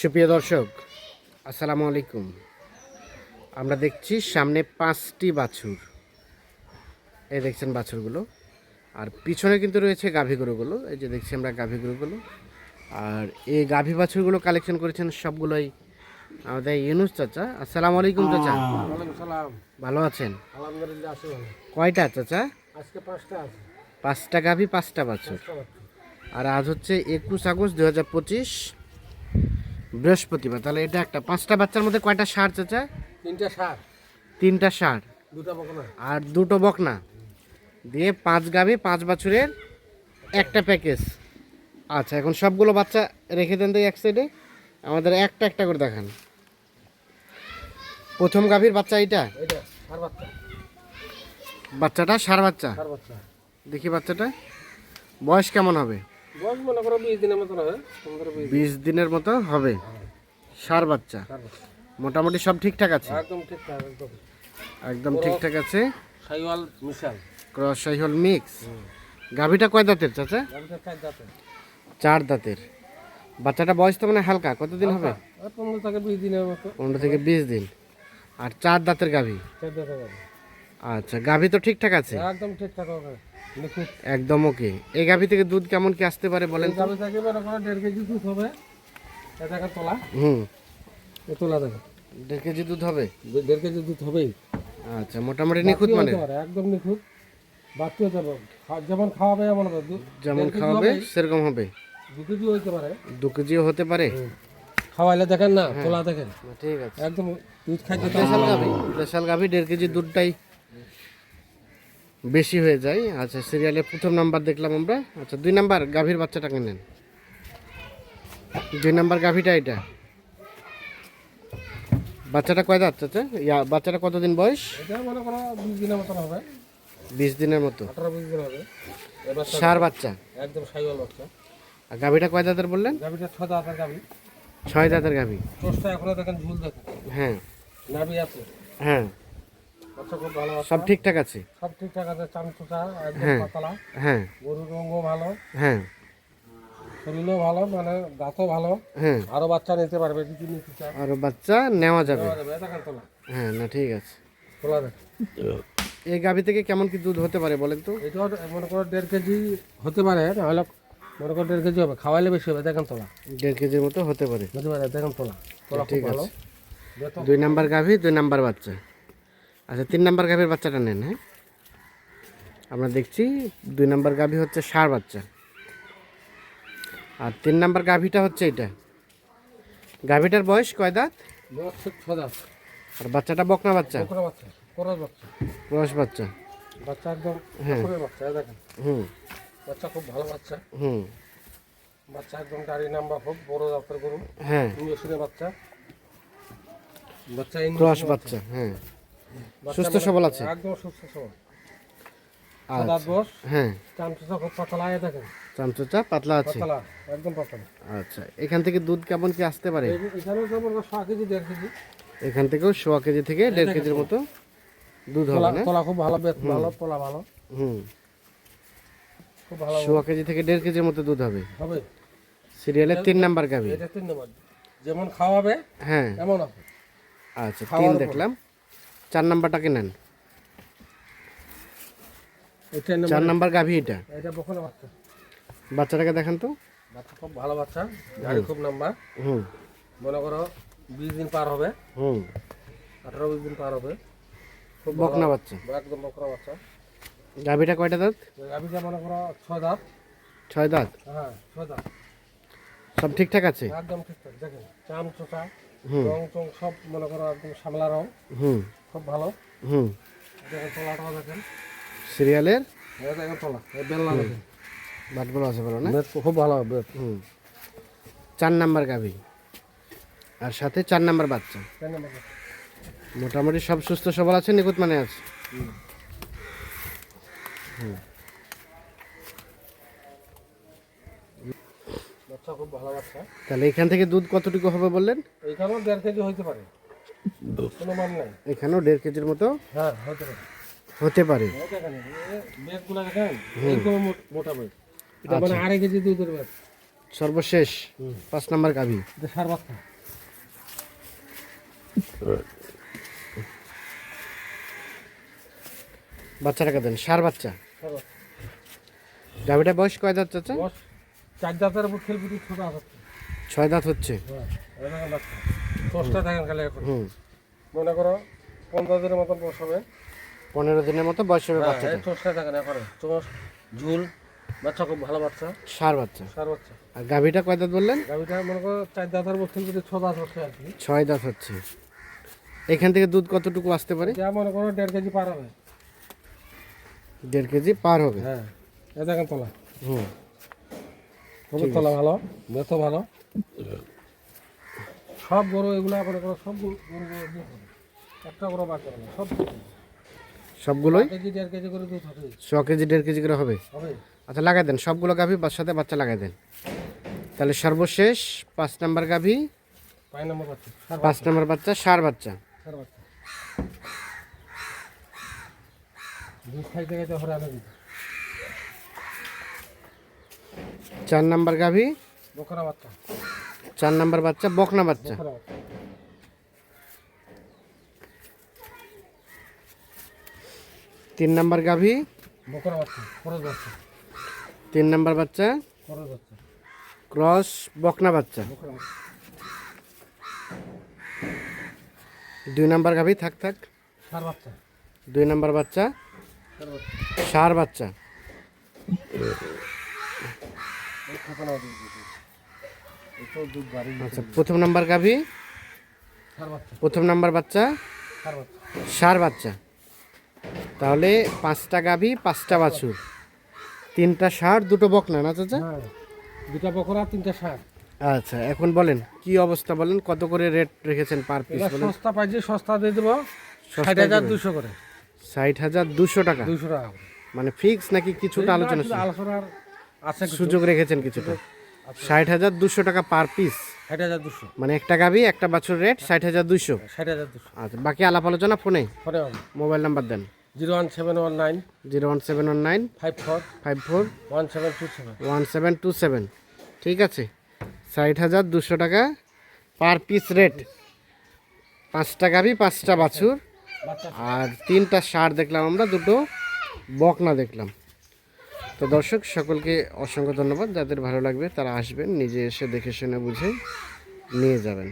সুপ্রিয় দর্শক আসসালামু আলাইকুম। আমরা দেখছি সামনে পাঁচটি বাছুর। এই দেখছেন বাছুরগুলো। আর পিছনে কিন্তু রয়েছে গাভী গরুগুলো। এই যে দেখছি আমরা গাভী গরুগুলো। আর এই গাভী বাছুরগুলো কালেকশন করেছেন সবগুলোই আমাদের ইউনুস চাচা। আসসালামু আলাইকুম চাচা। ভালো আছেন? কয়টা চাচা? পাঁচটা গাভী পাঁচটা বাছুর। আর আজ হচ্ছে একুশ আগস্ট দু হাজার পঁচিশ। বৃহস্পতিবার তাহলে এটা একটা। পাঁচটা বাচ্চার মধ্যে কয়টা সার চাচা? তিনটা সার। তিনটা সার। দুটা বকনা। আর দুটো বকনা। দিয়ে পাঁচ গাভী পাঁচ বছরের একটা প্যাকেজ। আচ্ছা এখন সবগুলো বাচ্চা রেখে দেন তো এক সাইডে। আমাদের একটা একটা করে দেখান। প্রথম গাভীর বাচ্চা এইটা? বাচ্চাটা সার বাচ্চা? সার বাচ্চা। দেখি বাচ্চাটা। বয়স কেমন হবে? বয়স মনে করো বিশ দিনের মতন হবে পনেরো বিশ দিনের মতো হবে। সার বাচ্চা। মোটামুটি সব ঠিকঠাক আছে? একদম ঠিকঠাক একদম। একদম ঠিকঠাক আছে? সাইওয়াল মিশাল। Cross mix. গাভীটা কয় দাঁতের চাচা? চার দাঁতের। বাচ্চাটা বয়স তো মানে হালকা কতদিন হবে? পনেরো থেকে বিশ দিনের মতো। পনেরো থেকে বিশ দিন। আর চার দাঁতের গাভী? আচ্ছা গাভী তো ঠিকঠাক আছে? একদম ঠিকঠাক একদম ওকে। এই গাভী থেকে দুধ কেমন কি আসতে পারে বলেন তো? গাড়ি থেকে মনে দেড় কেজি দুধ হবে। এ দেখা তোলা। হুম। তোলা দেখো দেড় কেজি দুধ হবে? দেড় কেজি দুধ হবেই। আচ্ছা মোটামুটি নিখুঁত মানে হতে একদম নিখুঁত। হতে পারে। যেমন খাওয়াবে এমন হবে। যেমন খাওয়াবে সেরকম হবে। দু কেজি হইতে পারে। দু কেজিও হতে পারে? খাওয়াইলে দেখেন না তোলা দেখেন। ঠিক আছে। একদম দুধ খাইতে স্পেশাল গাভী স্পেশাল গাভী দেড় কেজি দুধটাই বেশি হয়ে যায়। আচ্ছা সিরিয়ালে প্রথম নাম্বার দেখলাম আমরা। আচ্ছা দুই নাম্বার গাভীর বাচ্চাটাকে নেন। দুই নাম্বার গাভীটা এটা। বাচ্চাটা কয় দাঁত চাচা? ইয়া বাচ্চাটা কতদিন বয়স? করো বিশ দিনের হবে। বিশ দিনের মতো। আঠারো হবে। এবার সার বাচ্চা? একদম বাচ্চা। আর গাভীটা কয় দাঁতের বললেন? গাভিটা ছ দাঁতের গাভি। ছয় দাঁতের গাভী। টোসটা এখনও দেখেন ঝুল দেখেন। হ্যাঁ। নাভি আছে। হ্যাঁ। খুব ভালো সব ঠিকঠাক আছে? সব ঠিকঠাক আছে চামচুটা একদম হ্যাঁ। পাতলা। হ্যাঁ। গরুর রঙও ভালো। হ্যাঁ। শরীরও ভালো মানে দাঁতও ভালো। হ্যাঁ। আরও বাচ্চা নিতে পারবে যদি নিতে চায়। আর বাচ্চা নেওয়া যাবে। হ্যাঁ না ঠিক আছে। দেখ। এই গাভী থেকে কেমন কি দুধ হতে পারে বলেন তো? এটাও মনে করো দেড় কেজি হতে পারে নাহলে মনে করো দেড় কেজি হবে খাওয়াইলে বেশি হবে দেখেন তোলা। দেড় কেজির মতো হতে পারে। বুঝতে পারে দেখেন তোলা। তোলা খুব ঠিক ভালো। আছে দুই নাম্বার গাভী দুই নাম্বার বাচ্চা। আচ্ছা তিন নাম্বার গাভীর বাচ্চাটা নেন হ্যাঁ? আমরা দেখছি দুই নাম্বার গাভী হচ্ছে ষাঁড় বাচ্চা। আর তিন নাম্বার গাভীটা হচ্ছে এটা গাভীটার বয়স কয় দাঁত? আর বাচ্চাটা বকনা বাচ্চা? বকরা বাচ্চা বাচ্চা। রস বাচ্চা। বাচ্চা একদম হ্যাঁ। বাচ্চা দেখেন। হুম। বাচ্চা খুব ভালো বাচ্চা। হুম। বাচ্চা একদম গাড়ি নাম্বার খুব বড় জাতের গরু। হ্যাঁ। ইঞ্জেকশনের বাচ্চা। বাচ্চা ক্রস বাচ্চা হ্যাঁ। সুস্থ সবল আছে? একদম সুস্থ সবল। আচ্ছা। হ্যাঁ। চামচুচা পাতলা আছে। একদম পাতলা। আচ্ছা এখান থেকে দুধ কেমন কি আসতে পারে? এখান থেকেও সোয়া কেজি থেকে দেড় কেজির মতো দুধ হবে না? তোলা খুব ভালো ভালো তোলা ভালো। হুম। খুব ভালো সোয়া কেজি থেকে দেড় কেজির মতো দুধ হবে। হবে। সিরিয়ালের তিন নাম্বার গাভী। এটা তিন নম্বর। যেমন খাওয়াবে হ্যাঁ। এমন হবে। আচ্ছা তিন দেখলাম। চার নাম্বারটাকে নেন? এটা চার নাম্বার গাভী এটা? এটা বকনা বাচ্চা। বাচ্চাটাকে দেখান তো। বাচ্চা খুব ভালো বাচ্চা গাড়ি খুব নাম্বার। হুম। মনে করো বিশ দিন পার হবে। হুম। আঠারো বিশ দিন পার হবে। খুব বকনা বাচ্চা। একদম বকরা বাচ্চা। গাভীটা কয়টা দাঁত? গাভিটা মনে করো ছয় দাঁত। ছয় দাঁত? হ্যাঁ ছয় দাঁত। সব ঠিকঠাক আছে? একদম ঠিকঠাক দেখেন চাম চোটা রং টং সব মনে করো একদম সামলা রং। হুম। খুব ভালো। হুম। দেখেন তোলাটাও দেখেন। সিরিয়ালের? দেখেন। বাটগুলো আছে বলো না? খুব ভালো হুম। চার নাম্বার গাভী। আর সাথে চার নাম্বার বাচ্চা। মোটামুটি সব সুস্থ সবল আছে নিখুঁত মানে আছে। বাচ্চা খুব ভালো বাচ্চা। তাহলে এখান থেকে দুধ কতটুকু হবে বললেন? এইখানেও দেড় কেজি হইতে পারে। এখানেও দেড় কেজির মতো হ্যাঁ হতে পারে। ব্যাগ এটা মানে সর্বশেষ পাঁচ নাম্বার গাভী। বাচ্চাটাকে দেন সার বাচ্চা। গাভিটা বয়স কয় দাঁত চাচা? চার দাঁতের উপর খেলবি ছোট আছে। ছয় দাঁত হচ্ছে। দেখেন বাচ্চা দশটা দেখেন খালি এখন। হুম। মনে করো পনেরো দিনের মতন বস হবে। পনেরো দিনের মতো বয়স হবে হ্যাঁ, এই চোষটা দেখেন এখন। চোষ ঝুল বাচ্চা খুব ভালো বাচ্চা। সার বাচ্চা। সার বাচ্চা। আর গাভিটা কয় দাঁত বললেন? গাভিটা মনে করো চার দাঁতের উপর খেলবি ছ দাঁত হচ্ছে আর কি। ছয় দাঁত হচ্ছে। এখান থেকে দুধ কতটুকু আসতে পারে? যা মনে করো দেড় কেজি পার হবে। দেড় কেজি পার হবে। হ্যাঁ এই দেখেন তোলা। হুম। তোলা ভালো বেতো ভালো। সব গরু এগুলো মনে করো সব গরু হবে। একটা গরু বাদ যাবে সব সবগুলোই? কেজি দেড় কেজি করে দুধ হবে। ছ কেজি দেড় কেজি করে হবে? হবে। আচ্ছা লাগাই দেন সবগুলো গাভি সাথে বাচ্চা লাগাই দেন। তাহলে সর্বশেষ পাঁচ নাম্বার গাভি? পাঁচ নম্বর বাচ্চা সার নাম্বার বাচ্চা চার নাম্বার গাভি? বকরা বাচ্চা। চার নাম্বার বাচ্চা বকনা বাচ্চা। তিন নাম্বার গাভি? বকরা বাচ্চা খরচ বাচ্চা। তিন নাম্বার বাচ্চা? খরচ বাচ্চা। ক্রস বকনা বাচ্চা। দুই নাম্বার গাভি থাক থাক। সার বাচ্চা। দুই নাম্বার বাচ্চা? সার বাচ্চা। আচ্ছা প্রথম নাম্বার গাভী? প্রথম নাম্বার বাচ্চা? সার বাচ্চা তাহলে পাঁচটা গাভি পাঁচটা বাছুর। তিনটা সার দুটো বকনা না চাচা? হ্যাঁ দুটা বকরা তিনটা সার আচ্ছা এখন বলেন কি অবস্থা বলেন? কত করে রেট রেখেছেন পার পিস বলেন? সস্তা পাইছি সস্তা দিয়ে দেবো। ষাট হাজার দুশো করে। ষাট হাজার দুশো টাকা? দুশো টাকা মানে ফিক্স নাকি কিছুটা আলোচনা আলোচনার আছে সুযোগ রেখেছেন কিছুটা। ষাট হাজার দুশো টাকা পার পিস ষাট হাজার দুশো। মানে একটা গাভি একটা বাছুর রেট ষাট হাজার দুশো। ষাট হাজার দুশো। আচ্ছা বাকি আলাপ আলোচনা ফোনে? হবে। মোবাইল নাম্বার দেন। Zero one seven one nine. Zero one seven one nine. Five four. Five four. One seven two seven. One seven two seven. ঠিক আছে? ষাট হাজার দুশো টাকা পার পিস রেট পাঁচটা গাভি পাঁচটা বাছুর। আর তিনটা সার দেখলাম আমরা দুটো বকনা দেখলাম। তো দর্শক, সকলকে অসংখ্য ধন্যবাদ। যাদের ভালো লাগবে তারা আসবেন, নিজে এসে দেখে শুনে বুঝে নিয়ে যাবেন।